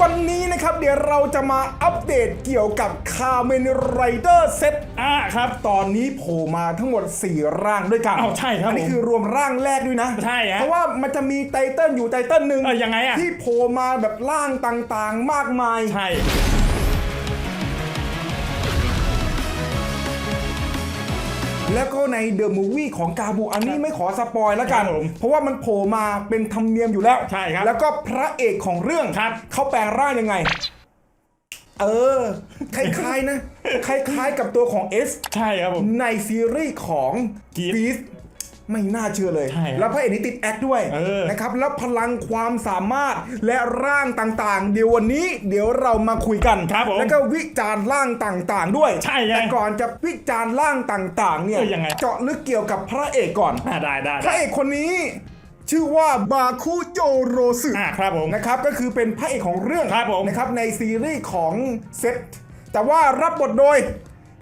วันนี้นะครับเดี๋ยวเราจะมาอัปเดตเกี่ยวกับคาเมนไรเดอร์เซตอ่าครับ ตอนนี้โผล่มาทั้งหมด 4 ร่างด้วยกันอ้าวใช่ครับอันี้ผมคือรวมร่างแรกด้วยนะ ใช่ฮะเพราะว่ามันจะมีไตเติ้ลอยู่ไตเติ้ลหนึ่งเออยังไงอะ ที่โผล่มาแบบร่างต่างๆ มากมาย ใช่ แล้วก็ในเดอะมูวี่ของกาบูอันนี้ไม่ขอสปอยแล้วกัน ครับผมเพราะว่ามันโผล่มาเป็นธรรมเนียมอยู่แล้วใช่ครับแล้วก็พระเอกของเรื่องครับ เขาแปลงร่างยังไง เออ คล้ายๆนะ คล้ายๆกับตัวของเอส ใช่ครับผม ในซีรีส์ของ Geats กีส ไม่น่าเชื่อเลย ใช่ครับแล้วพระเอกนี่ติดแอคด้วยเออ นะครับ แล้วพลังความสามารถและร่างต่างๆ เดี๋ยววันนี้เดี๋ยวเรามาคุยกัน ครับผมแล้วก็วิจารณ์ร่างต่างๆ ด้วยใช่ไงแต่ก่อนจะวิจารณ์ร่างต่างๆ เนี่ย เออยังไง เจาะลึกเกี่ยวกับพระเอกก่อน อ่าได้ได้พระเอกคนนี้ ชื่อว่าบาคุโยโรสึ อ่าครับผม นะครับก็คือเป็นพระเอกของเรื่องครับผมนะครับในซีรีส์ของเซตแต่ว่ารับบทโดย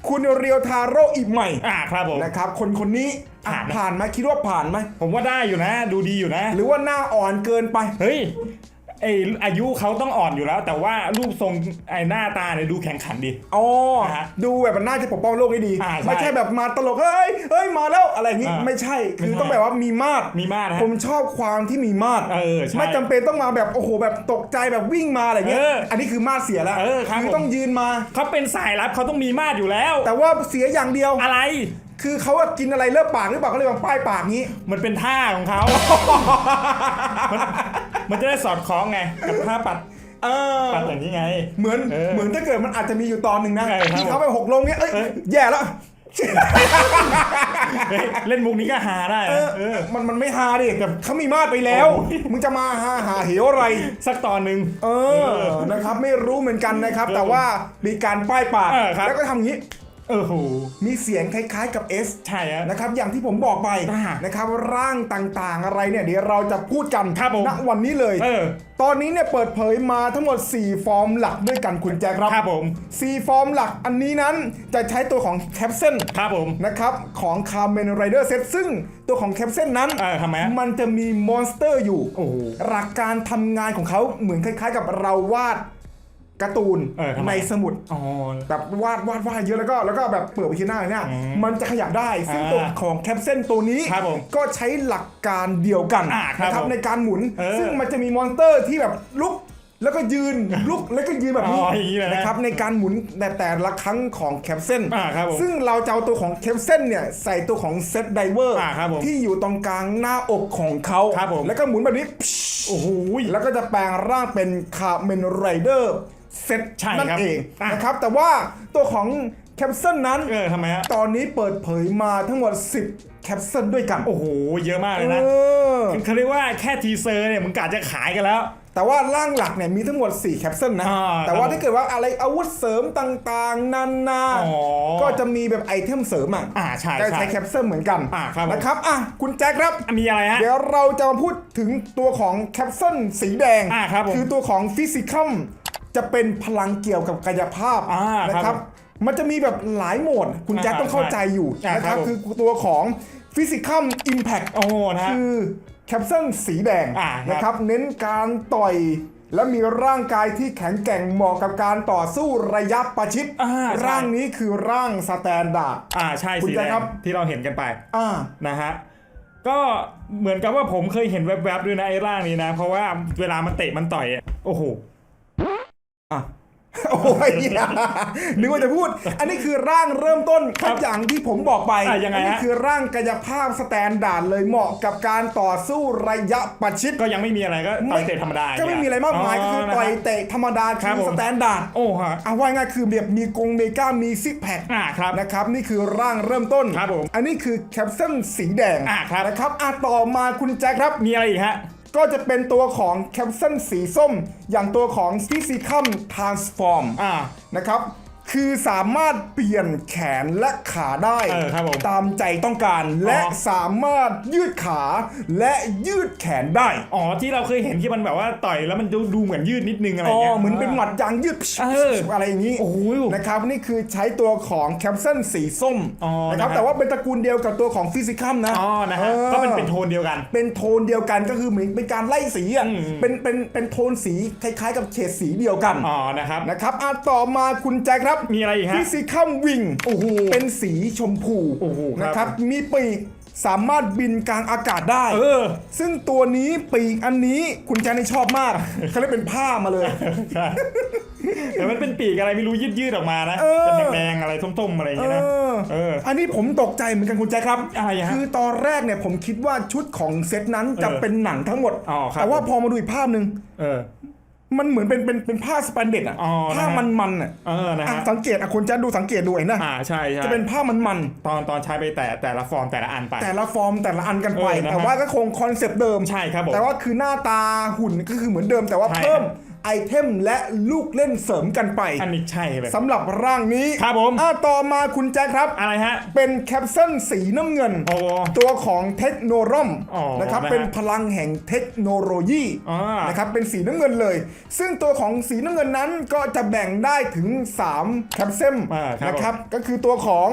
คุณเรียวทาโร่อีกใหม่อ่าครับผม นะครับคนคนนี้อะ ผ่านไหมผ่านไหมคิดว่าผ่านไหมผมว่าได้อยู่นะ ดูดีอยู่นะ หรือว่าหน้าอ่อนเกินไป เฮ้ยไออายุเขาต้องอ่อนอยู่แล้ว แต่ว่ารูปทรงไอหน้าตาเนี่ยดูแข็งขันดี อ๋อ นะฮะดูแบบมันน่าจะปกป้องโลกได้ดี อ่าใช่ไม่ใช่แบบมาตลก เฮ้ย เฮ้ย มาแล้วอะไรอย่างงี้ อ่าไม่ใช่ คือไม่ใช่ ต้องแบบว่ามีมาดมีมาตรฮะ ผมชอบความที่มีมาดเออใช่ไม่จำเป็นต้องมาแบบโอ้โหแบบตกใจแบบวิ่งมาอะไรเงี้ย เอออัอันนี้คือมาดเสียแล้วเออครับคือผม ต้องยืนมา เขาเป็นสายลับเขาต้องมีมาตรอยู่แล้ว แต่ว่าเสียอย่างเดียว อะไร คือเขาว่ากินอะไรเลือบปากหรือเปล่าเขาเลยมาป้ายปากงี้ มันเป็นท่าของเขา มันมันจะได้สอดคล้องไง กับท่าปัดเออปัดอย่างนี้ไง เหมือนเออเหมือนถ้าเกิดมันอาจจะมีอยู่ตอนหนึ่งนะใช่ครับที่เขาไปหกลงเนี้ยเอ้ยเอ้ย แย่แล้วเฮ้ยเล่นมุกนี้ก็หาได้เอนะอเออ มันมันไม่ฮาดิแต่เขามีมาดไปแล้ว โอ้ย มึงจะมาฮาหาเหวอะไร สักตอนหนึ่ง เออ นะครับ ไม่รู้เหมือนกันนะครับ แต่ว่ามีการป้ายปาก เออครับ แล้วก็ทำอย่างนี้ เออโหมีเสียงคล้ายๆกับ S ใช่ฮะนะครับอย่างที่ผมบอกไปอ่านะครับร่างต่างๆอะไรเนี่ยเดี๋ยวเราจะพูดกันครับผมณวันนี้เลยเออตอนนี้เนี่ยเปิดเผยมาทั้งหมด 4 ฟอร์มหลักด้วยกันคุณแจ็คครับครับผม 4 ฟอร์มหลักอันนี้นั้นจะใช้ตัวของแคปเซนครับผมนะครับของคาร์เมนไรเดอร์เซตซึ่งตัวของแคปเซนนั้นเออทำไมฮะมันจะมีมอนสเตอร์อยู่โอ้โหหลักการทำงานของเขาเหมือนคล้ายๆ กับเราวาด การ์ตูนเออทำไมในสมุดอ๋อแบบวาดวาดวาดเยอะแล้วก็แล้วก็แบบเปิดไปที่หน้าเนี่ยอืมมันจะขยับได้ซึ่งอ่าตัวของแคปเซนตัวนี้ครับผมก็ใช้หลักการเดียวกันอ่าครับนะครับผมในการหมุนเออซึ่งมันจะมีมอนสเตอร์ที่แบบลุกแล้วก็ยืนลุกแล้วก็ยืนแบบนี้อ๋ออย่างนี้เลยนะนะครับในการหมุนแต่แต่ละครั้งของแคปเซนอ่าครับผมซึ่งเราจะเอาตัวของแคปเซนเนี่ยใส่ตัวของเซตไดเวอร์อ่าครับผมที่อยู่ตรงกลางหน้าอกของเขาครับผมแล้วก็หมุนแบบนี้โอ้โหแล้วก็จะแปลงร่างเป็นคาเมนไรเดอร์ เซตใช่นั่นครับเองอะ นะครับ แต่ว่าตัวของแคปเซ l นั้น เออทำไมฮะตอนนี้เปิดเผยมาทั้งหมด 10 แคปเซ l ด้วยกันโอ้โหเยอะมากเลยนะเออเขาเรียกว่าแค่ทีเซอร์เนี่ยมึงกะจะขายกันแล้ว แต่ว่าร่างหลักเนี่ยมีทั้งหมด 4 แคปเซ l นะ อ่าแต่ว่าครับถ้าเกิดว่าอะไรอาวุธเสริมต่างๆนานาอ๋อ ก็จะมีแบบไอเทมเสริมอะอ่าใช่ก็ใช่ใช้แคปเซ l เหมือนกันอ่าครับผม นะครับอะคุณแจ็คครับมีอะไรฮะ เดี๋ยวเราจะมาพูดถึงตัวของแคปเซ l สีแดงอ่าครับผมคือตัวของฟิสิคัม จะเป็นพลังเกี่ยวกับกายภาพอ่านะคครัรับบมันจะมีแบบหลายโหมด คุณแจ็คอ่าต้องเข้าใจอยู่อ่านะครับครับผมคือตัวของฟิสิคัมอิมแพคโอ้นะฮะคือแคปเซ l สีแดงอ่าครับนะครับ เน้นการต่อยและมีร่างกายที่แข็งแกร่งเหมาะกับการต่อสู้ระยะประชิดอ่าใช่ร่างนี้คือร่างสแตนดาร์ดอ่าใช่คุณสีแจ็แดคงครับที่เราเห็นกันไปอ่านะฮะก็เหมือนกับว่าผมเคยเห็นแวบๆด้วยนะไอ้ร่างนี้นะ เพราะว่าเวลามันเตะมันต่อยอะโอ้โห อะ โอ้ยนึกว่าจะพูด อันนี้คือร่างเริ่มต้นครับอย่างที่ผมบอกไปอะยังไงฮะอันี้คือร่างกายภาพสแตนดาร์ดเลยเหมาะกับการต่อสู้ระยะประชิด ก็ยังไม่มีอะไรก็ต่อยเตะธรรมดาก็ไม่มีอะไรมากมายก็คือต่อยนะฮะเตะธรรมดาครัคืบอผม สแตนดาร์ดโอ้ฮะเอาว่าง่ายคือแบบมีกงเมกามีซิกแพค อ่าครับ นะครับนี่คือร่างเริ่มต้น ครับผมอันนี้คือแคปเซลสีแดงอะครับ นะครับอะต่อมาคุณแจ็คครับ มีอะไรอีกฮะ ก็จะเป็นตัวของแคปเซลสีส้ม อย่างตัวของฟิสิคัมทรานส์ฟอร์มอ่านะครับ คือสามารถเปลี่ยนแขนและขาได้ เออครับผมตามใจต้องการและอ๋อสามารถยืดขาและยืดแขนได้อ๋อที่เราเคยเห็นที่มันแบบว่าต่อยแล้วมันดูดูเหมือนยืดนิดนึงอะไรอ๋อเงี้ย เหมือนเป็นหมัดยางยืดเอออะไรอย่างนี้โอ้โหนะครับนี่คือใช้ตัวของแคปซันสีส้มอ๋อนะครับนะฮะ แต่ว่าเป็นตระกูลเดียวกับตัวของฟิสิคัมนะอ๋อนะฮะออ ก็เป็นเป็นโทนเดียวกัน เป็นโทนเดียวกันก็คือเหมือนเป็นการไล่สีอะ อืม เป็นเป็นเป็นโทนสีคล้ายๆ กับเฉดสีเดียวกันอ๋อนะครับ นะครับอะต่อมาคุณแจ็คครับมีอะไรอีกฮะฟิสิคัมวิงโอ้โหเป็นสีชมพูโอ้โหครับ นะครับ มีปีกสามารถบินกลางอากาศได้ เออ ซึ่งตัวนี้ปีกอันนี้คุณแจ็คนี่ชอบมาก เขาเรียกเป็นผ้ามาเลย ใช่แต่มันเป็นปีกอะไรไม่รู้ยืดยืดๆออกมานะเออ เป็นแดงๆอะไรส้มๆอะไรอย่างเงี้ยนะเออเอออันนี้ผมตกใจเหมือนกันคุณแจ็คครับ อะไรฮะคือตอนแรกเนี่ยผมคิดว่าชุดของเซตนั้นจะเออเป็นหนังทั้งหมด อ๋อครับ แต่ว่าพอมาดูอีกภาพหนึ่ง เออ มันเหมือนเป็นเป็นเป็นผ้าสแปนเด็ดอะอ๋อผ้านะฮะมันมันๆอะเออนะอะฮะสังเกตอะคุณแจ็คดูสังเกตดูเห็นนะอ่าใช่ใช่จะเป็นผ้ามันมันตอนตอนใช้ไปแต่แต่ละฟอร์มแต่ละอันไป ๆแต่ละฟอร์มแต่ละอันกันไป เออนะฮะ แต่ว่าก็คงคอนเซปต์เดิม ใช่ครับผม แต่ว่าคือหน้าตาหุ่นก็คือเหมือนเดิมแต่ว่าใช่เพิ่ม ไอเทมและลูกเล่นเสริมกันไปอันนี้ใช่เลย สำหรับร่างนี้ครับผม อะต่อมาคุณแจ็คครับ อะไรฮะ เป็นแคปซันสีน้ำเงิน โอ้ ตัวของเทคโนรอมอ๋อนะครับนะฮะเป็นพลังแห่งเทคโนโลยีอ่าน นะครับเป็นสีน้ำเงินเลย ซึ่งตัวของสีน้ำเงินนั้นก็จะแบ่งได้ถึง 3 แคปเซมอ่าครับ นะครับ ก็คือตัวของ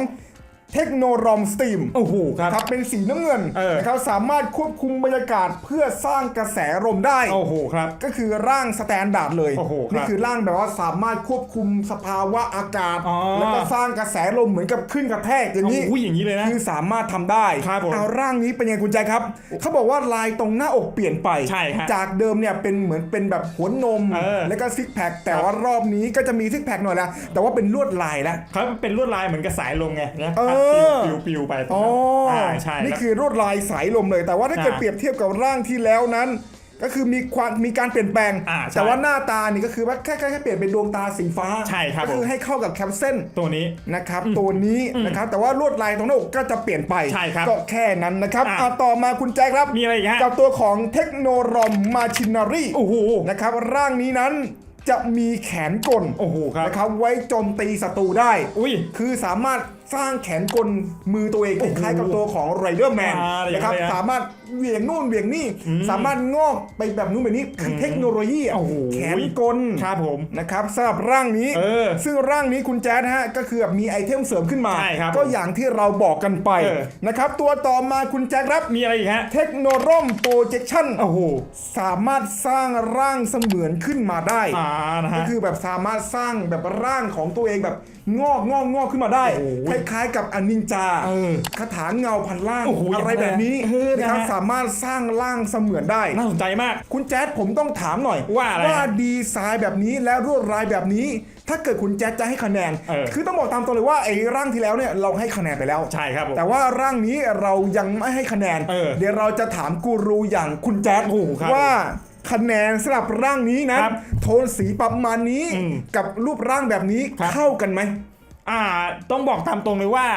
เทคโนรอมสตีมโอ้โหครับครับเป็นสีน้ำเงินเออนะครับสามารถควบคุมบรรยากาศเพื่อสร้างกระแสลมได้โอ้โหครับก็คือร่างสแตนดาร์ดเลยโอ้โหครับนี่คือร่างแบบว่าสามารถควบคุมสภาวะอากาศอ๋อแล้วก็สร้างกระแสลมเหมือนกับขึ้นกระแทกอย่างนี้โอ้โหอย่างนี้เลยนะคือสามารถทำได้ครับผมเอาร่างนี้เป็นยังไงคุณใจครับเขาบอกว่าลายตรงหน้าอกเปลี่ยนไปใช่ฮะจากเดิมเนี่ยเป็นเหมือนเป็นแบบหัวนมเออแล้วก็ซิกแพคแต่ว่ารอบนี้ก็จะมีซิกแพคหน่อยละแต่ว่าเป็นลวดลายแล้วเขาเป็นลวดลายเหมือนกับสายลมไงนะเออปิวปิวๆไปตรงอ๋อนั้นอ่าใช่นี่แล้วคือลวดลายสายลมเลย แต่ว่าถ้าเกิดอ่าเปรียบเทียบกับร่างที่แล้วนั้น ก็คือมีความมีการเปลี่ยนแปลงอ่าใช่แต่ว่าหน้าตานี่ก็คือว่าแค่แค่แค่เปลี่ยนเป็นดวงตาสีฟ้าใช่ครับก็คือผมให้เข้ากับแคปเซนตัวนี้นะครับตัวนี้นะครับแต่ว่าลวดลายตรงหน้าอกก็จะเปลี่ยนไปใช่ครับก็แค่นั้นนะครับอะอะต่อมาคุณแจ็คครับมีอะไรอีกฮะกับตัวของเทคโนรอมมาชินารีโอ้โหนะครับร่างนี้นั้นจะมีแขนกลโอ้โหครับนะครับไว้โจมตีศัตรูได้ อุ้ยคือสามารถ สร้างแขนกลมือตัวเองคล้ายๆกับตัวของไรเดอร์แมนอ่าอย่างนะครับไรอะสามารถเหวี่ยงนู่นเหวี่ยงนี่สามารถงอกไปแบบนู้นแบบนี้คือเทคโนโลยีอะโอ้โหแขนกลครับผมนะครับสำหรับร่างนี้เออซึ่งร่างนี้คุณแจ๊ดฮะก็คือแบบมีไอเทมเสริมขึ้นมาใช่ครับก็อย่างที่เราบอกกันไปเออนะครับตัวต่อมาคุณแจ๊ดครับมีอะไรอีกฮะเทคโนโลมโปรเจคชั่นโอ้โหสามารถสร้างร่างเสมือนขึ้นมาได้อ่านะก็ฮะคือแบบสามารถสร้างแบบร่างของตัวเองแบบงอกงอกงอกขึ้นมาได้โอ้โหคล้ายๆ กับอนินจาเออคาถาเงาพันล่างโอ้โหอะไรแบบนี้เออนะฮะนะครับสามารถสร้างร่างเสมือนได้ น่าสนใจมาก คุณแจ๊ดผมต้องถามหน่อยว่าอะไรว่าดีไซน์แบบนี้และรวดลายแบบนี้ ถ้าเกิดคุณแจ๊ดจะให้คะแนน เออ คือต้องบอกตามตรงเลยว่าไอ้ร่างที่แล้วเนี่ยเราให้คะแนนไปแล้ว ใช่ครับผม แต่ว่าร่างนี้เรายังไม่ให้คะแนนเออยวเราจะถามกูรูอย่างคุณแจ๊ดโอ้โหครับว่าคะแนนสำหรับร่างนี้นะครับโทนสีประมาณนี้อืมกับรูปร่างแบบนี้ครับ เข้ากันไหม อ่า ต้องบอกตามตรงเลยว่า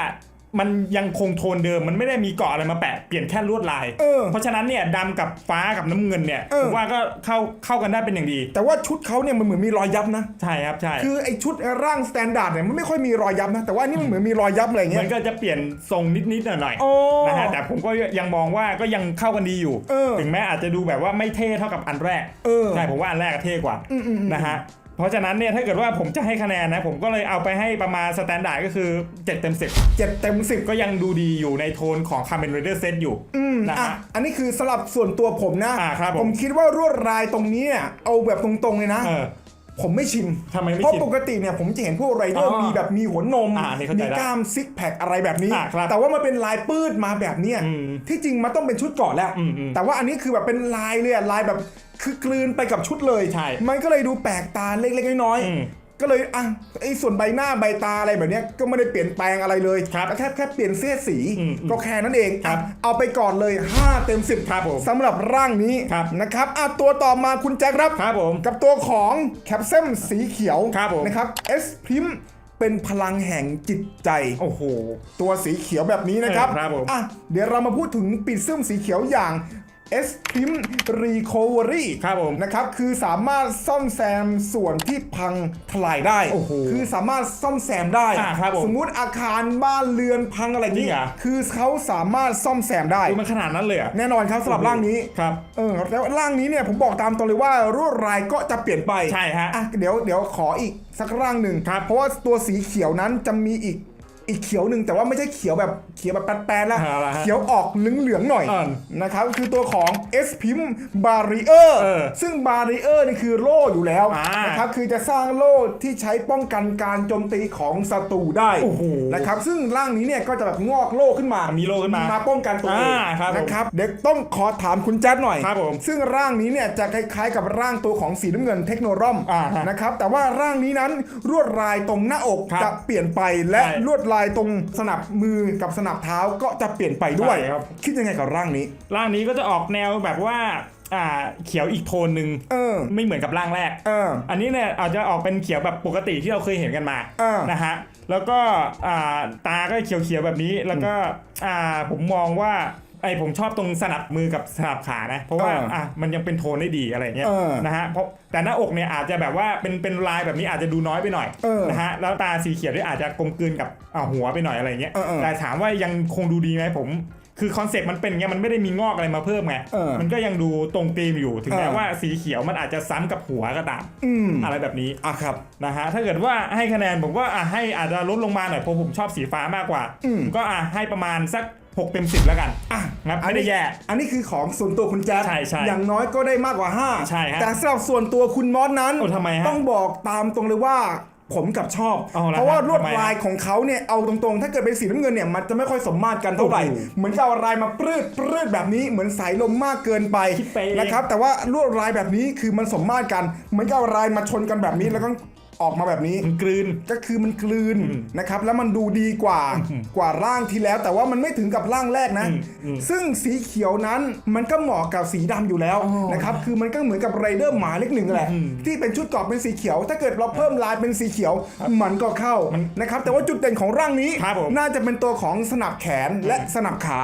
มันยังคงโทนเดิมมันไม่ได้มีเกาะอะไรมาแปะเปลี่ยนแค่ลวดลายเออเพราะฉะนั้นเนี่ยดำกับฟ้ากับน้ำเงินเนี่ยเออ ผมว่าก็เข้าเข้ากันได้เป็นอย่างดี แต่ว่าชุดเขาเนี่ยมันเหมือนมีรอยยับนะ ใช่ครับใช่คือไอ้ชุดร่างสแตนดาร์ดเนี่ยมันไม่ค่อยมีรอยยับนะ แต่ว่านี่มันเหมือนมีรอยยับอะไรอย่างเหเงี้มือยนก็จะเปลี่ยนทรงนิดๆหน่อยโอ้ๆนะฮะแต่ผมก็ยังมองว่าก็ยังเข้ากันดีอยู่ เออถึงแม้อาจจะดูแบบว่าไม่เท่เท่ากับอันแรกเออ ใช่ผมว่าอันแรกอะเท่กว่าอืมอืมอืมนะฮะ เพราะฉะนั้นเนี่ยถ้าเกิดว่าผมจะให้คะแนนนะ ผมก็เลยเอาไปให้ประมาณสแตนดาร์ดก็คือ 7 เต็ม 10เจ็ดเต็มสิบก็ยังดูดีอยู่ในโทนของ Kamen Rider Set อยู่นะอะฮะ อันนี้คือสลับส่วนตัวผมนะ อ่าครับผม ผมคิดว่ารวดลายตรงนี้เนี่ยเอาแบบตรงๆเลยนะ เออ ผมไม่ชินทำไมไม่เพราะชินปกติเนี่ยผมจะเห็นพวกไรเดอร์อ๋อมีแบบมีหัวนม อ่านี่เข้าใจมีได้กล้ามซิกแพคอะไรแบบนี้ อ่าครับแต่ว่ามันเป็นลายปื้ดมาแบบเนี้ยอืมที่จริงมันต้องเป็นชุดเก่อนแล้วอืมอืมแต่ว่าอันนี้คือแบบเป็นลายเลยอะลายแบบ คือกลืนไปกับชุดเลยใช่มันก็เลยดูแปลกตาเล็กๆน้อยอืมๆก็เลยอะไอ้ส่วนใบหน้าใบตาอะไรแบบเนี้ยก็ไม่ได้เปลี่ยนแปลงอะไรเลยครับก็แค่แค่เปลี่ยนเสื้อสีอืมอืมก็แค่นั้นเองครับอะเอาไปก่อนเลย 5 เต็ม 10ครับผมสำหรับร่างนี้ครับนะครับอะตัวต่อมาคุณแจ็คครับครับผมกับตัวของแคปเซมสีเขียวครับผมนะครับเอสพิมเป็นพลังแห่งจิตใจ โอ้โห ตัวสีเขียวแบบนี้นะครับเออครับผมอะเดี๋ยวเรามาพูดถึงปีซึมสีเขียวอย่าง S Prim Recovery ครับผมนะครับ คือสามารถซ่อมแซมส่วนที่พังทลายได้ โอ้โหคือสามารถซ่อมแซมได้ อ่าครับผมสมมุติอาคารบ้านเรือนพังอะไรจรินี้งเหรอ คือเขาสามารถซ่อมแซมได้ ดูมันขนาดนั้นเลยเหรอะแน่นอนครับสำหรับร่างนี้ ครับ เออแล้วร่างนี้เนี่ยผมบอกตามตรงเลยว่าลวดลายก็จะเปลี่ยนไปใช่ฮะอะเดี๋ยวเดี๋ยวขออีกสักร่างหนึ่งครับ เพราะว่าตัวสีเขียวนั้นจะมีอีก อีกเขียวหนึ่งแต่ว่าไม่ใช่เขียวแบบเขียวแบบแปดๆแล้วอะไรฮะเขียวออกเหลืองๆหน่อยอ่อนนะครับคือตัวของ S พิม Barrier เออซึ่ง Barrier นี่คือโล่อยู่แล้วอ่านนะครับคือจะสร้างโล่ที่ใช้ป้องกันการโจมตีของศัตรูได้โอ้โหนะครับซึ่งร่างนี้เนี่ยก็จะแบบงอกโล่ขึ้นมามีโล่ขึ้นมามาป้องกันตัวเองอ่าครับผมนะครับเด็กต้องขอถามคุณแจ๊ดหน่อย ครับผมซึ่งร่างนี้เนี่ยจะคล้ายๆกับร่างตัวของสีน้ำเงินเทคโนรอมอ่าฮะนะครับแต่ว่าร่างนี้นั้นลวดลายตรงหน้าอกครับจะเปลี่ยนไปและใช่ ลวดลายตรงสนับมือกับสนับเท้าก็จะเปลี่ยนไปด้วยใช่ครับ คิดยังไงกับร่างนี้ ร่างนี้ก็จะออกแนวแบบว่าอ่าเขียวอีกโทนหนึ่งเออ ไม่เหมือนกับร่างแรก เออ อันนี้เนี่ยอาจจะออกเป็นเขียวแบบปกติที่เราเคยเห็นกันมาอ่าน นะฮะแล้วก็อ่าตาก็เขียวๆแบบนี้แล้วก็อ่าผมมองว่า ไอผมชอบตรงสนับมือกับสนับขานะ เพราะว่าเอออ่อะมันยังเป็นโทนได้ดีอะไรเงี้ยเออนะฮะเพราะแต่หน้าอกเนี่ยอาจจะแบบว่าเป็นเป็นลายแบบนี้อาจจะดูน้อยไปหน่อยเออนะฮะแล้วตาสีเขียวที่อาจจะกลมกลืนกับอ่าหัวไปหน่อยอะไรเงี้ยเออเออแต่ถามว่ายังคงดูดีไหมผมคือคอนเซ็ปต์มันเป็นไงมันไม่ได้มีงอกอะไรมาเพิ่มไงเออมันก็ยังดูตรงธีมอยู่ถึงแม้เออว่าสีเขียวมันอาจจะซ้ำกับหัวก็ตามอืมอะไรแบบนี้อะครับนะฮะถ้าเกิดว่าให้คะแนนผมก็อะให้อาจจะลดลงมาหน่อยเพราะผมชอบสีฟ้ามากกว่าอืมก็อะให้ประมาณสัก 6 เต็ม 10 แล้วกัน อะครับอันไม่ได้นี้แย่ อันนี้คือของส่วนตัวคุณแจ๊ดใช่ใช่อย่างน้อยก็ได้มากกว่า 5 ใช่ฮะแต่สำหรับส่วนตัวคุณมอสนั้นโอ้ทำไมฮะต้องบอกตามตรงเลยว่าผมกับชอบ เอาละเพราะว่าฮะลวดทำไมฮะลายของเขาเนี่ยเอาตรงๆ ถ้าเกิดเป็นสีน้ำเงินเนี่ยมันจะไม่ค่อยสมมาตรกันเท่าไหร่ โอ้โหเหมือนกับเอาลายมาปรืดปรืดแบบนี้เหมือนสายลมมากเกินไปคิดไปเองนะครับแต่ว่าลวดลายแบบนี้คือมันสมมาตรกัน เหมือนกับเอาลายมาชนกันแบบนี้แล้วก็ ออกมาแบบนี้มันกลืน ก็คือมันกลืนนะครับแล้วมันดูดีกว่ากว่าร่างที่แล้ว แต่ว่ามันไม่ถึงกับร่างแรกนะ อืมอืมซึ่งสีเขียวนั้นมันก็เหมาะกับสีดำอยู่แล้วอ๋อนะครับคือมันก็เหมือนกับไรเดอร์หมาเล็กหนึ่งแหละ อืมที่เป็นชุดเกราะเป็นสีเขียว ถ้าเกิดเราเพิ่มลายเป็นสีเขียว มันก็เข้านะครับแต่ว่าจุดเด่นของร่างนี้ครับผม น่าจะเป็นตัวของสนับแขนและสนับขา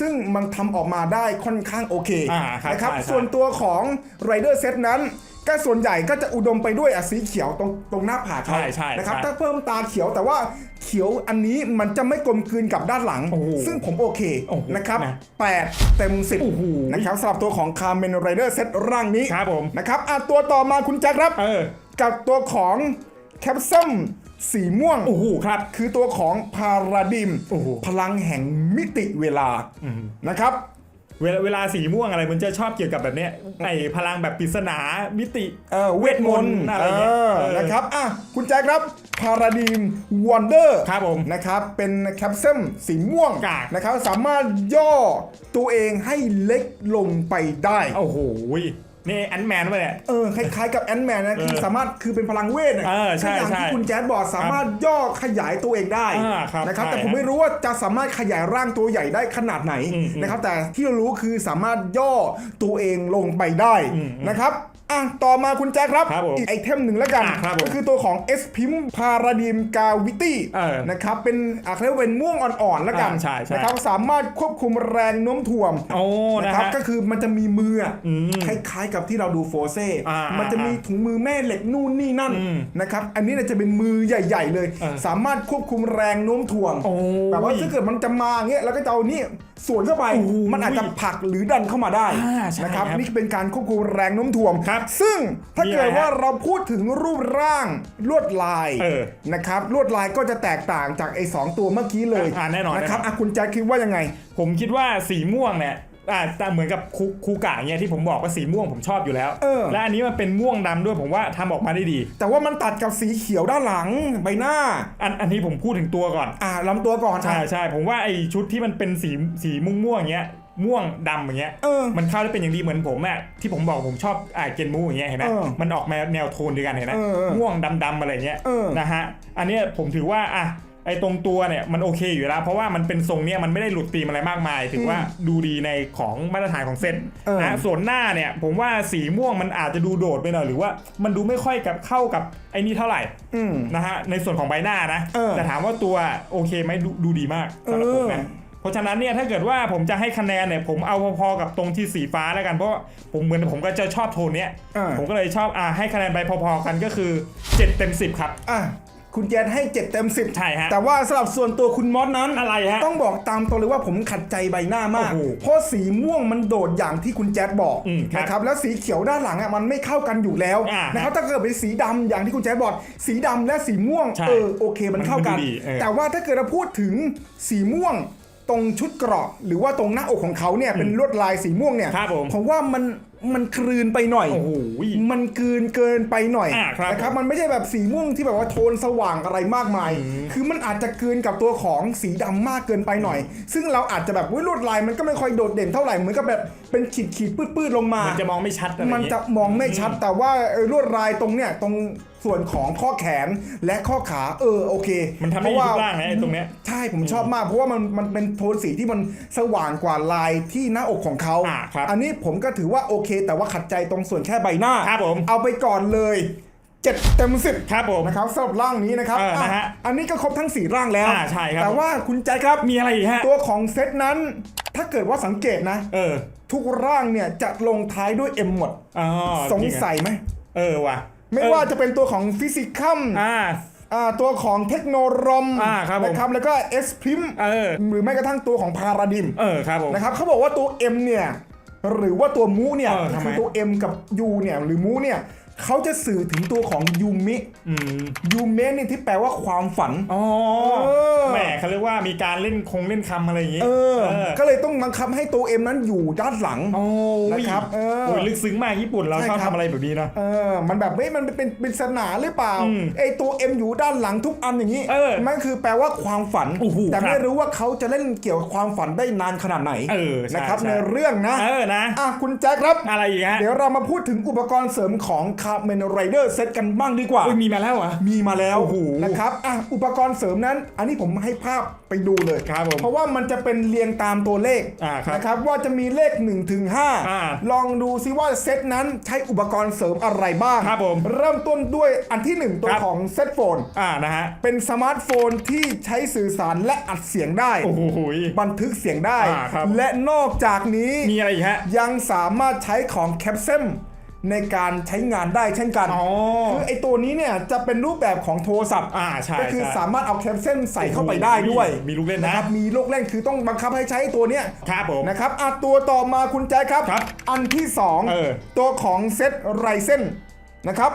ซึ่งมันทำออกมาได้ค่อนข้างโอเค อ่าครับนะครับใช่ใช่ ส่วนตัวของไรเดอร์เซตนั้น ก็ส่วนใหญ่ก็จะอุดมไปด้วยอะสีเขียวตรงตรงหน้าผากเขาใช่ใช่นะครับใช่ถ้าเพิ่มตาเขียวแต่ว่าเขียวอันนี้มันจะไม่กลมกลืนกับด้านหลัง โอ้โหซึ่งผมโอเคโอ้โหนะครับนะ8 เต็ม โอ้โห 10 นะครับสำหรับตัวของคาร์เมนไรเดอร์เซตร่างนี้ครับผม นะครับอะตัวต่อมาคุณแจ็คครับ เออ กับตัวของแคปซัมสีม่วง โอ้โหครับ คือตัวของพาราดิม โอ้โหพลังแห่งมิติเวลานะครับ เวลาเวลาสีม่วงอะไรมันจะชอบเกี่ยวกับแบบเนี้ยไอพลังแบบปริศนามิติ เออเวทมนต์อะไรเงี้ยเออเออนะครับอะคุณแจ็คครับพาราดีมวันเดอร์ครับผมนะครับเป็นแคปซัมสีม่วงกาก นะครับสามารถย่อตัวเองให้เล็กลงไปได้ โอ้โห นี่แอนแมนป่ะเนี่ย เออคล้ายๆกับแอนแมนนะคือเออสามารถคือเป็นพลังเวทนะเออใช่คืออย่างใช่ที่คุณแจ๊ดบอกสามารถย่อขยายตัวเองได้อ่าครับนะครับ ใช่แต่ผมไม่รู้ว่าจะสามารถขยายร่างตัวใหญ่ได้ขนาดไหนอืมอืมนะครับ แต่ที่เรารู้คือสามารถย่อตัวเองลงไปได้อืมนะครับ อะต่อมาคุณแจ๊คครับ ครับผมอีกไอเทมหนึ่งแล้วกัน อะครับผมก็คือตัวของ S พิมพาราดิมกาวิตี้เออนะครับ เป็นอะเขาเรียกว่าเป็นม่วงอ่อนๆแล้วกันอ่าใช่ใช่นะครับสามารถควบคุมแรงโน้มถ่วงโอ้นะนะครับฮะก็คือมันจะมีมืออะอืมคล้ายๆกับที่เราดูโฟเซ่อ่ามัมันจะมีถุงมือแม่เหล็กนู่นนี่นั่นอืมนะครับอันนี้เนี่ยจะเป็นมือใหญ่ ๆ เลย เออสามารถควบคุมแรงโน้มถ่วงโอ้ยแบบว่าถ้าเกิดมันจะมาอย่างเงี้ยแล้วก็จะเอานี่สวนเข้าไปโอ้โหมันอาจจะผลักหรือดันเข้ามาได้อ่าใช่นะครับครับ นี่ เป็นการควบคุมแรงโน้มถ่วง ครับซึ่งถ้ามีเกิดอะไรฮะว่าเราพูดถึงรูปร่างลวดลายเออนะครับลวดลายก็จะแตกต่างจากไอ้สองตัวเมื่อกี้เลยอ่าแน่นอนนะครับแน่นอนอะคุณแจ็คคิดว่ายังไง ผมคิดว่าสีม่วงเนี่ยอ่าแต่เหมือนกับคูคูกะเนี่ยที่ผมบอกว่าสีม่วงผมชอบอยู่แล้วเออและอันนี้มันเป็นม่วงดำด้วยผมว่าทำออกมาได้ดี แต่ว่ามันตัดกับสีเขียวด้านหลังใบหน้า อันอันนี้ผมพูดถึงตัวก่อน อ่าลำตัวก่อนใช่อะใช่ผมว่าไอชุดที่มันเป็นสีสีม่วงม่วงๆอย่างเงี้ย ม่วงดำอย่างเงี้ยเออมันเข้าได้เป็นอย่างดีเหมือนผมอะที่ผมบอกผมชอบอ่าเกนมูอย่างเงี้ยเห็นไหมเออมันออกมาแนวโทนเดียวกันเห็นไหมเออเออม่วงดำดำๆอะไรเงี้ยเออนะฮะอันเนี้ยผมถือว่าอะไอตรงตัวเนี่ยมันโอเคอยู่แล้ว เพราะว่ามันเป็นทรงเนี้ยมันไม่ได้หลุดธีมอะไรมากมาย ถือว่าดูดีในของมาตรฐานของเซตเออนะส่วนหน้าเนี่ยผมว่าสีม่วงมันอาจจะดูโดดไปหน่อยหรือว่ามันดูไม่ค่อยกับเข้ากับไอ้นี่เท่าไหร่อืมนะฮะในส่วนของใบหน้านะเออแต่ถามว่าตัวโอเคไหมดูดูดีมากสำหรับผมนะเออเพ ราะฉะนั้นเนี่ยถ้าเกิดว่าผมจะให้คะแนนเนี่ยผมเอาพอๆกับตรงที่สีฟ้าแล้วกันเพราะว่าผมเหมือนผมก็จะชอบโทนเนี้ยอ่าผมก็เลยชอบอ่าให้คะแนนไปพอๆกันก็คือ 7 เต็ม 10 ครับอะคุณแจนให้ 7 เต็ม 10 ใช่ฮะ แต่ว่าสำหรับส่วนตัวคุณมอสนั้นอะไรฮะ ต้องบอกตามตรงเลยว่าผมขัดใจใบหน้ามากโอ้โหเพราะสีม่วงมันโดดอย่างที่คุณแจ๊ดบอกอืมครับนะครับ แล้วสีเขียวด้านหลังอะมันไม่เข้ากันอยู่แล้วอ่าฮะนะครับ ถ้าเกิดเป็นสีดำอย่างที่คุณแจ๊ดบอก สีดำและสีม่วงใช่เออโอเคมันเข้ากันมันดูดีเออแต่ว่าถ้าเกิดเราพูดถึงสีม่วง ตรงชุดเกราะหรือว่าตรงหน้าอกของเขาเนี่ยเป็นลวดลายสีม่วงเนี่ยครับผม ผมว่ามันมันกลืนไปหน่อยโอ้โหมันกลืนเกินไปหน่อยอ่าครับนะครับ มันไม่ใช่แบบสีม่วงที่แบบว่าโทนสว่างอะไรมากมาย คือมันอาจจะกลืนกับตัวของสีดำมากเกินไปหน่อย ซึ่งเราอาจจะแบบอุ๊ยลวดลายมันก็ไม่ค่อยโดดเด่นเท่าไหร่เหมือนกับแบบเป็นขีดขีดๆปื้ดๆลงมา มันจะมองไม่ชัดอะไรอย่างมันเงี้ยจะมองไม่ชัดแต่ว่าเออลวดลายตรงเนี้ยตรงส่วนของข้อแขนและข้อขาเออโอเคมันทำเพให้ราะว่ารูปร่างนะไอ้ตรงเนี้ย ใช่ผมชอบมากเพราะว่ามันมันเป็นโทนสีที่มันสว่างกว่าลายที่หน้าอกของเขาอ่าครับ อันนี้ผมก็ถือว่าโอเคแต่ว่าขัดใจตรงส่วนแค่ใบหน้า ครับผม เอาไปก่อนเลยเจ็ดเต็มสิบครับผมนะครับสำหรับร่างนี้นะครับเออนะฮะอะอันนี้ก็ครบทั้งสี่ร่างแล้ว อ่าใช่ครับ แต่ว่าคุณใจครับ มีอะไรอีกฮะ ตัวของเซตนั้น ถ้าเกิดว่าสังเกตนะ เออทุกร่างเนี่ยจะลงท้ายด้วย M หมด อ๋อสงจริอะสัยไหม เออว่ะไม่เออว่าจะเป็นตัวของฟิสิคัมอ่า อ่าตัวของเทคโนโลมอ่าครับผม นะครับแล้วก็เอสพิมเออ หรือแม้กระทั่งตัวของพาราดิมเออครับผม นะครับเขาบอกว่าตัว M เนี่ย หรือว่าตัวมูเนี่ยเออทำไมคือตัว M กับ U เนี่ยหรือมูเนี่ย เขาจะสื่อถึงตัวของยูมิอืมยูเมะนี่ที่แปลว่าความฝัน อ๋อเออ แหมเขาเรียกว่ามีการเล่นคงเล่นคำอะไรอย่างงี้เออก็เลยต้องบังคับให้ตัว M นั้นอยู่ด้านหลัง โอ้ยนะครับเออโอ้ยลึกซึ้งมากญี่ปุ่นเราใช่ชอบครับ ทำอะไรแบบนี้เนาะเออ มันแบบเฮ้ยมันเป็นเป็นสนาหรือเปล่าอืมไอตัว M อยู่ด้านหลังทุกอันอย่างนี้เออมันคือแปลว่าความฝัน โอ้โหแต่ครัไม่บรู้ว่าเขาจะเล่นเกี่ยวกับความฝันได้นานขนาดไหนเออใช่นะครับใช่ ในเรื่องนะเออนะ อะคุณแจ็คครับ อะไรอีกฮะ เดี๋ยวเรามาพูดถึงอุปกรณ์เสริมของคาร์เมนไรเดอร์เซตกันบ้างดีกว่าอุ้ยมีมาแล้วเหรอ มีมาแล้วโอ้โหนะครับอะอุปกรณ์เสริมนั้น อันนี้ผมให้ภาพไปดูเลยครับผมเพราะว่ามันจะเป็นเรียงตามตัวเลขอ่าครับนะครับว่าจะมีเลข1ถึงอ่า5ลองดูซิว่าเซตนั้นใช้อุปกรณ์เสริมอะไรบ้างครับผมเริ่มต้นด้วยอันที่ 1 ตัวครับของเซตโฟนอ่านะฮะเป็นสมาร์ทโฟนที่ใช้สื่อสารและอัดเสียงได้โอ้โหบันทึกเสียงได้อ่าครับและนอกจากนี้มีอะไรอีกฮะยังสามารถใช้ของแคปเซม ในการใช้งานได้เช่นกันอ๋อคือไอตัวนี้เนี่ยจะเป็นรูปแบบของโทรศัพท์อ่าใช่ก็คือใช่สามารถเอาแคปเซมใส่เข้าไปได้ด้วย มีลูกเล่นนะนะครับมีลูกเล่นคือต้องบังคับให้ใช้ตัวเนี้ยครับผมนะครับอะตัวต่อมาคุณแจ๊คครับครับอันที่เออ2ตัวของเซตไรเซนนะครับ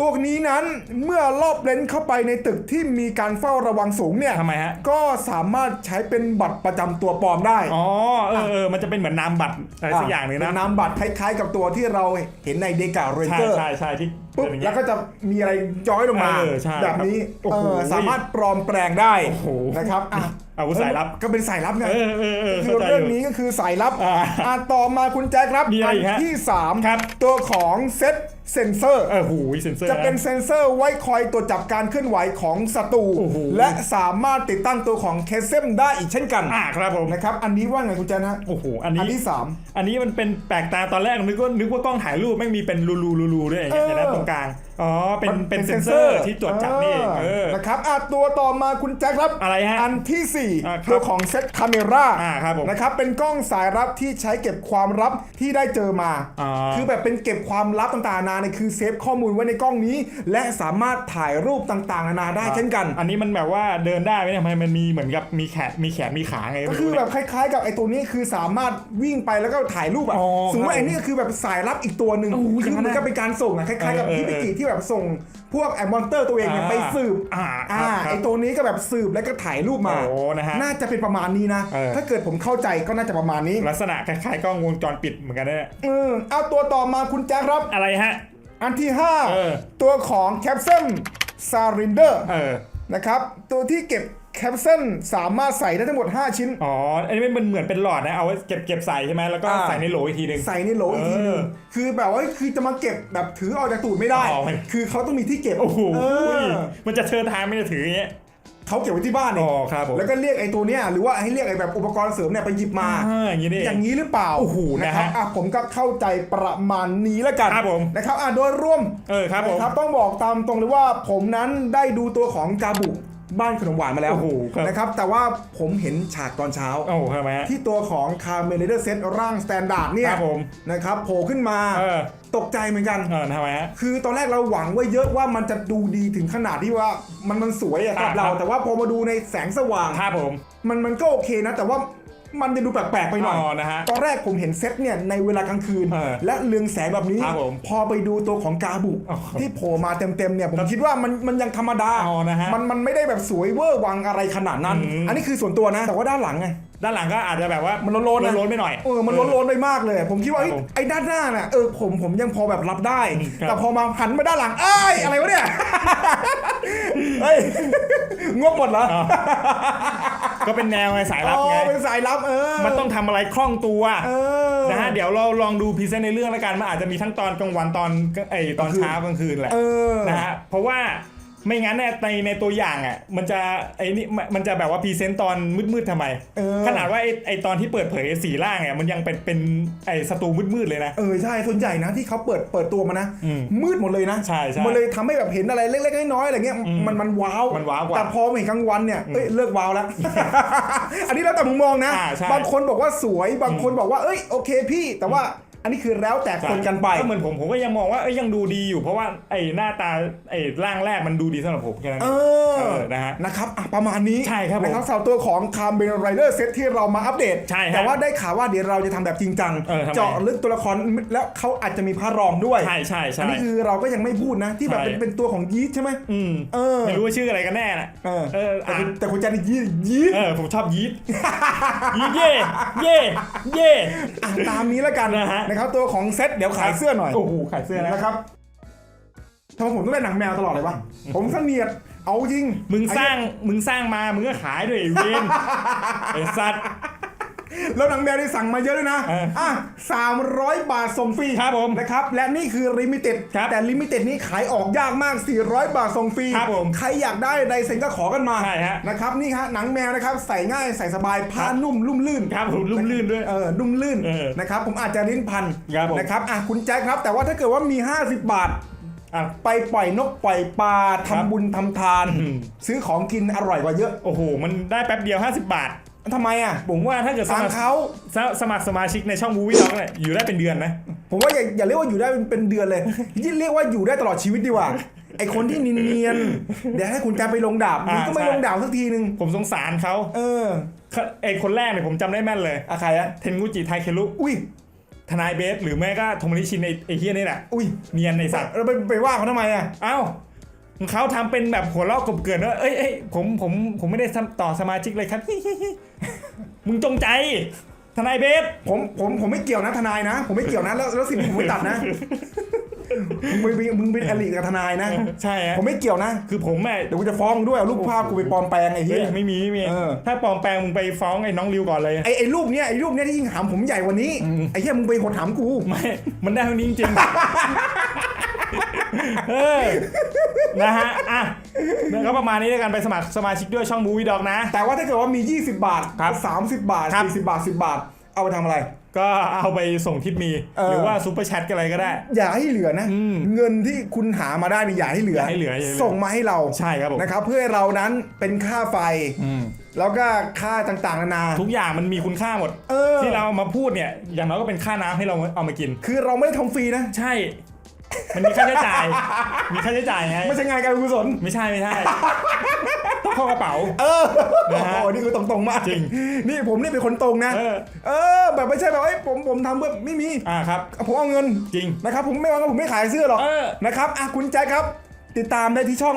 ตัวนี้นั้นเมื่อลอบเลนเข้าไปในตึกที่มีการเฝ้าระวังสูงเนี่ยทำไมฮะ ก็สามารถใช้เป็นบัตรประจำตัวปลอมได้ อ๋อเออเออมันจะเป็นเหมือนนามบัตรอะไรสักอย่างหนึ่งเป็นะนนามบัตรคล้ายๆกับตัวที่เราเห็นในเดกาเรนใช่เจอร์ ใช่ใช่ที่ปุ๊บเป็นอย่างแล้เงี้วยก็จะมีอะไรย้อยลงมา เออใช่แบบนี้ครับโอ้โหเออสามารถปลอมแปลงได้โอ้โหนะครับอะอาวุธสายลับ ก็เป็นสายลับไง เออเออเออคืเข้าอใจเรื่องยู่ นี้ก็คือสายลับอ่าอะต่อมาคุณแจ๊คครับมีอะไรอีกฮะที่ 3 ครับ ตัวของเซตเซนเซอร์ เออหูยเซนเซอร์ จะเป็นเซนเซอร์ไว้คอยตรวจจับการเคลื่อนไหวของศัตรูโอ้โห และสามารถติดตั้งตัวของเคเซมได้อีกเช่นกันอ่าครับผมนะครับอันนี้ว่าไงคุณแจ๊คนะโอ้โหอันนี้อันที่สามอันนี้มันเป็นแปลกตาตอนแรกนึกว่านึกว่ากล้องถ่ายรูปไม่งมีเป็นรูรูรูรูด้วยอย่างเงี้ยเออเห็นไหมตรงกลาง อ๋อ เป็นเป็นเซนเซอร์ที่ตรวจจับนี่เองเออนะครับอะตัวต่อมาคุณแจ็คครับ อะไรฮะ อันที่สี่อ่าครับตัวของเซตคาเมราอ่าครับผมนะครับ เป็นกล้องสายลับที่ใช้เก็บความลับที่ได้เจอมาอ่าคือแบบเป็นเก็บความลับต่างๆนานาเนี่ยคือเซฟข้อมูลไว้ในกล้องนี้ และสามารถถ่ายรูปต่างๆนานาได้เช่นกัน อันนี้มันแบบว่าเดินได้ไหมเนี่ยทำไมมันมีเหมือนกับมีแขนมีแขนมีขาไงก็ไม่คือรู้แบเนี่ยบคล้ายๆ กับไอ้ตัวนี้คือสามารถวิ่งไปแล้วก็ถ่ายรูปอะอ๋อสมมติครับไอ้นี่ก็คือแบบสายลับอีกตัวหนึ่งโอ้ยคือมันอย่างนั้นก็อะเป็นการส่งอะคล้ายๆกับเออที่เอพิอจิที่แบบส่งพวกแอมมอนเตอร์ตัวเองเนี่ยอ่าไปสืบอ่าอ่าครับครับไอ้ตัวนี้ก็แบบสืบแล้วก็ถ่ายรูปมา โอ้นะฮะน่าจะเป็นประมาณนี้นะ เออ ถ้าเกิดผมเข้าใจก็น่าจะประมาณนี้ ลักษณะคล้ายๆกล้องวงจรปิดเหมือนกันเนี่ยอืมเอาตัวต่อมาคุณแจ็คครับ อะไรฮะ อันที่ เออ 5 ตัวของแคปเซนซารินเดอร์เออ นะครับ ตัวที่เก็บ แคปเซนสามารถใส่ได้ทั้งหมด 5 ชิ้น อ๋อ อันนี้มันเหมือนเป็นหลอดนะ เอาไว้เก็บเก็บใส่ใช่ไหม แล้วก็อ่า ใส่ในโหลอีกทีหนึงใส่ในโหลอีกทีนึงเออคือแบบว่าคือจะมาเก็บแบบถือออกจากตูดไม่ได้อ๋อมันคือเขาต้องมีที่เก็บโอ้โหเออมันจะเชิญทางไม่จะถืออย่างเงี้ย เขาเก็บไว้ที่บ้านเนี่ยอ๋อ ครับผมแล้วก็เรียกไอ้ตัวเนี้ยหรือว่าให้เรียกไอ้แบบอุปกรณ์เสริมเนี่ยไปหยิบมา อ่าอย่างนี้นี่เองอย่างนี้หรือเปล่าโอ้โหนะครับนะฮะอะผมก็เข้าใจประมาณนี้แล้วกันครับผม นะครับอะโดยรวมเออ ครับผม นะครับต้องบอกตามตรงเลยว่าผมนั้นได้ดูตัวของกาบุ บ้านขนมหวานมาแล้วโอ้โหครับนะครับ แต่ว่าผมเห็นฉากตอนเช้า โอ้โหทำไมฮะ ที่ตัวของคาร์เมเลเดอร์เซตร่างสแตนดาร์ดเนี่คยรับผมนะครับโผล่ขึ้นมาเออ ตกใจเหมือนกัน เออทำไมฮะ คือตอนแรกเราหวังไว่าเยอะว่ามันจะดูดีถึงขนาดที่ว่ามันมันสวยอะสำหรับอ่าเรา ครับ แต่ว่าพอมาดูในแสงสว่าง ครับผม มันมันก็โอเคนะ แต่ว่า มันจะดูแปลกๆไปหน่อย อ๋อนะฮะตอนแรกผมเห็นเซตเนี่ยในเวลากลางคืน เออและเรืองแสงแบบนี้ ครับผมพอไปดูตัวของกาบุอ๋อที่โผล่มาเต็มๆเนี่ยผมคิดว่ามันมันยังธรรมดา อ๋อนะฮะมันมันไม่ได้แบบสวยเวอร์วังอะไรขนาดนั้น อืม อันนี้คือส่วนตัวนะ แต่ว่าด้านหลังไง ด้านหลังก็อาจจะแบบว่ามัมันโล้นๆนะล้นๆไปหน่อย เออมันล้นๆไปมากเลย ผมคิดว่าครับเฮ้ยผมไอ้ด้านหน้าน่ะเออผมผมยังพอแบบรับได้ครับ แต่พอมาหันมาด้านหลังเอ้ยอะไรวะเนี่ย เฮ้ยงบหมดเหรอ อ๋อ ก็เป็นแนวไงสายลับอ๋อไง เป็นสายลับเออ มันต้องทำอะไรคล่องตัวเออ นะฮะเดี๋ยวเราลองดูพรีเซนต์ในเรื่องแล้วกันมันอาจจะมีทั้งตอนกลางวันตอนไอตอนเช้ากลางคืนแหละเออ นะฮะเพราะว่า ไม่งั้นเนี่ยในในตัวอย่างอะ มันจะไอ้นี่มันมันจะแบบว่าพรีเซนต์ตอนมืดๆทำไม เออ ขนาดว่าไอไอตอนที่เปิดเผยสีล่างเนี่ยมันยังเป็นเป็นไอสตูมืดๆเลยนะ เออใช่ส่วนใหญ่นะที่เขาเปิดเปิดตัวมานะ อืมมืดหมดเลยนะใช่ใช่มันเลยทำให้แบบเห็นอะไรเล็กๆน้อยๆอะไรเงี้ยอืมมันมันว้าวมันว้าวกว่าแต่พอมาเห็นกลางวันเนี่ยเอ้ยเลิกว้าวแล้ว อันนี้แล้วแต่มุมมองนะ อ่าใช่บางคนบอกว่าสวยบางคนบอกว่าเอ้ยโอเคพี่ แต่ว่า อันนี้คือแล้วแต่คนกันไปก็เหมือนผมผมก็ยังมองว่าเอ้ยยังดูดีอยู่เพราะว่าไอ้หน้าตาไอ้ร่างแรกมันดูดีสำหรับผมแค่นั้นเอเองอเออนะฮะนะครับอะประมาณนี้ใช่ครับผมนะครับสำหรับตัวของคาร์เบนไรเดอร์เซตที่เรามาอัปเดตใช่ครับแต่ว่าได้ข่าวว่าเดี๋ยวเราจะทำแบบจริงจังเออทำไมเจาะลึกตัวละครแล้วเขาอาจจะมีพระรองด้วยใช่ใช่อัใช่นนี้คือเราก็ยังไม่พูดนะที่แบบเป็นใช่เป็นตัวของยีสต์ใช่ไหมอืมเออไม่รู้ว่าชื่ออะไรกันแน่น่ะเออเออแต่อะคุณแต่คุณแจนี่ยีสต์ยีสต์เออผมชอบยีดยีดเย่เย่เย่อะตามนี้แล้วกันนะฮะนะครับตัวของเซตเดี๋ยวขายเสื้อหน่อยโอ้โหขายเสื้อนะนะครับทำไมผมต้องได้หนังแมวตลอดเลยวะผมเสนียดเอาจริง มึงสร้างมึงสร้างมา มึงก็ขายด้วยไอ้เวนไอ้สัตว์ แล้วหนังแมวที่สั่งมาเยอะด้วยนะเอออะสามร้อยบาทส่งฟรีครับผมนะครับ และนี่คือลิมิเต็ดครับแต่ลิมิเต็ดนี้ขายออกยากมาก 400 บาทส่งฟรีครับผมใครอยากได้ใดเซ็นก็ขอกันมาใช่ฮะนะครับนี่ฮะหนังแมวนะครับใส่ง่ายใส่สบายผ้านุ่มลุ่มลื่นครับผมลุ่มลื่นด้วยเออนุ่มลื่นเออนะครับผมอาจจะลิ้นพันครับผมนะครับอะคุณแจ็คครับ แต่ว่าถ้าเกิดว่ามี 50 บาทอะไปปล่อยนกปล่อยปลาครัทำบบุญทำทานอืมซื้อของกินอร่อยกว่าเยอะ โอ้โห มันได้แป๊บเดียว 50 บาท ทำไมอะ ผมว่าถ้าเกิดสทางมัครเขาสสมัครสมาชิกในช่องมูวี่ด็อกเนี่ยอยู่ได้เป็นเดือนนะ ผมว่าอย่าอย่าเรียกว่าอยู่ได้เป็นเป็นเดือนเลยยิ่งเรียกว่าอยู่ได้ตลอดชีวิตดีกว่า ไอคนที่เนียนๆเดี๋ยวให้คุณแจไปลงดาบอ่ามึงก็ไม่ใช่ลงดาบสักทีนึงผมสงสารเขาเออไอ้คนแรกเนี่ยผมจำได้แม่นเลย อะใครอะเทนกุจิไทเคลุอุ้ยทนายเบส หรือแม่ก็โทโมริชินไอ้ไอ้เฮียนี่แหละอุ้ยเนียนไอ้สัตว์เราไปไปว่าเขาทำไมอะ เอ้า เขาทำเป็นแบบหัวเราะกบเกินว่าเอ้ยเอ้ยผมผมผมไม่ได้ต่อสมาชิกเลยครับมึงจงใจ ทนายเบสผมผมผมไม่เกี่ยวนะทนายนะ ผมไม่เกี่ยวนะแล้วแล้วสิ่งผมไม่ตัดนะมึงเป็นมึงเป็นอลิกับทนายนะ ใช่ฮะผมไม่เกี่ยวนะ คือผมแม่เดี๋ยวกูจะฟ้องมึงด้วยเอารูปภาพกูไปปลอมแปลงไอ้เฮ้เหี้ยยไม่มีไม่มีเออถ้าปลอมแปลงมึงไปฟ้องไอ้น้องริวก่อนเลยไอ้ไอ้รูปเนี้ยไอ้รูปเนี้ยที่ยิงหามผมใหญ่กว่านี้อืมไอ้เหี้ยมึงไปหดหามกูไม่มันได้เท่านี้จริงๆเออ นะฮะอะแล้วก็ประมาณนี้ในการไปสมัครสมาชิกด้วยช่องมูวี่ด็อกนะ แต่ว่าถ้าเกิดว่ามี 20 บาทครับ30 บาท ครับ 40 บาท 10 บาท เอาไปทำอะไร ก็เอาไปส่งทิปมี เออ หรือว่าซูเปอร์แชทกันอะไรก็ได้ อย่าให้เหลือนะ อืมเงินที่คุณหามาได้นี่อย่าให้เหลืออย่าให้เหลืออย่าให้เหลือ ส่งมาให้เราใช่ครับผมนะครับ เพื่อให้เรานั้นเป็นค่าไฟแล้วก็ค่าต่างๆนานา ทุกอย่างมันมีคุณค่าหมด เออ ที่เราเอามาพูดเนี่ย อย่างน้อยก็เป็นค่าน้ำให้เราเอามากิน คือเราไม่ได้ทำฟรีนะ ใช่ มันมีค่าใช้จ่าย มีค่าใช้จ่ายไงไม่ใช่งานการกุศลไม่ใช่ไม่ใช่ต้องเข้ากระเป๋า เออนะโอ้ฮะโหนี่คือตรงๆมากจริง นี่ผมนี่เป็นคนตรงนะ เออเออ แบบไม่ใช่แบบเอ้ยผมผมทำเพื่อไม่มี อ่าครับ ผมเอาเงินจริงนะครับผมไม่ว่าผมไม่ขายเสื้อหรอกเออนะครับอะคุณแจ็คครับ ติดตามได้ที่ช่อง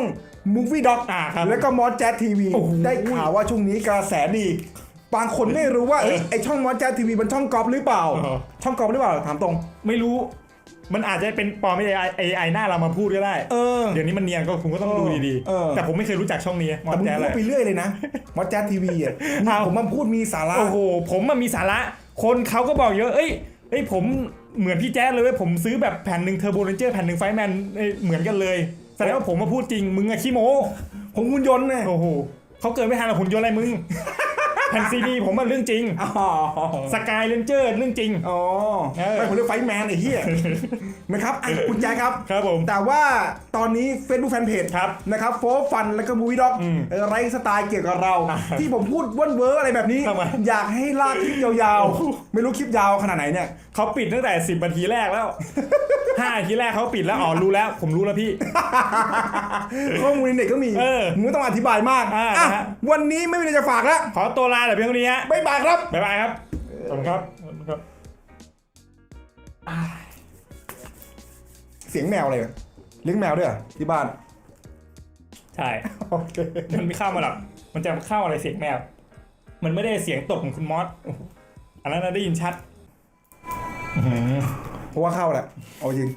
Movie Doc อ่าครับแล้วก็มอสแจ๊ทีวีโอ้โหได้ข่าวว่าช่วงนี้กระแสดีบางคนไม่รู้ว่าเอ้ยไอช่องมอสแจ๊ทีวีมันช่องกอล์ฟหรือเปล่า เออ ช่องกอล์ฟหรือเปล่าถามตรง ไม่รู้ มันอาจจะเป็นปลอมไอไอไอหน้าเรามาพูดก็ได้ เออ เดี๋ยวนี้มันเนียนก็คุณก็ต้องดูดีเออ ๆ แต่ผมไม่เคยรู้จักช่องนี้มอแต่สมึงแจ๊พูเลดย ไปเรื่อยเลยนะมอสแจ๊ทีวีอะเอา ผมมาพูดมีสาระ โอ้โห ผมมันมีสาระ คนเขาก็บอกเยอะ เอ้ย เอ้ย ผมเหมือนพี่แจ๊ดเลยเว้ยผมซื้อแบบแผ่นหนึ่งเทอร์โบเรนเจอร์แผ่นหนึ่งไฟแมนเหมือนกันเลย แสดงว่าผมมาพูดจริง มึงอะขี้โมผมหุ่นยนต์เนี่ยโอ้โหเขาเกิดไม่ทันหรอกหุ่นยนต์อะไรมึง แผ่นซีดีผมมันเรื่องจริงอ๋อสกายเลนเจอร์เรื่องจริง อ๋อเออไม่ผมเรียกไฟท์แมนไอ้เหี้ยนะครับอะคุณแจ๊คครับ ครับผม แต่ว่าตอนนี้ Facebook Fanpage ครับนะครับโฟฟันแล้วก็มูวี่ด็อกอืมไรสไตล์เกี่ยวกับเรา ที่ผมพูดว่นเวอร์อะไรแบบนี้ทำไมอยากให้ลากคลิปยาวๆ ไม่รู้คลิปยาวขนาดไหนเนี่ยเขาปิดตั้งแต่ 10นาทีแรกแล้ว5นาทีแรกเขาปิดแล้วอ๋อรู้แล้ว ผมรู้แล้วพี่ ข้อมูลในเน็ตก็มีเออมึงไม่ต้องอธิบายมากอ่าอะนะฮะวันนี้ไม่มีอะไรจะฝากแล้วขอตัวลาแต่เพียงเท่านี้ฮะบ๊ายบายครับ บ๊ายบายครับขอบคุณครับขอบคุณครับ เสียงแมวอะไรเลี้ยงแมวด้วยเหรอที่บ้าน ใช่ โอเค มันไม่เข้ามาหรอกมันจะเข้าอะไรเสียงแมว มันไม่ได้เสียงตบของคุณมอสอันนั้นนะได้ยินชัด เพราะว่าเข้าแหละ เอาจริง